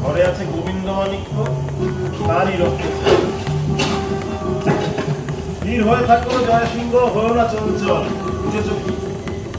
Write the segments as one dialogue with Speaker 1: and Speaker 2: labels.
Speaker 1: ঘরে আছে গোবিন্দ মানিক্য তারই রক্ত ধীর হয়ে জয় সিংহ হয়েও না চঞ্চল।
Speaker 2: উঠে চোখি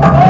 Speaker 2: you.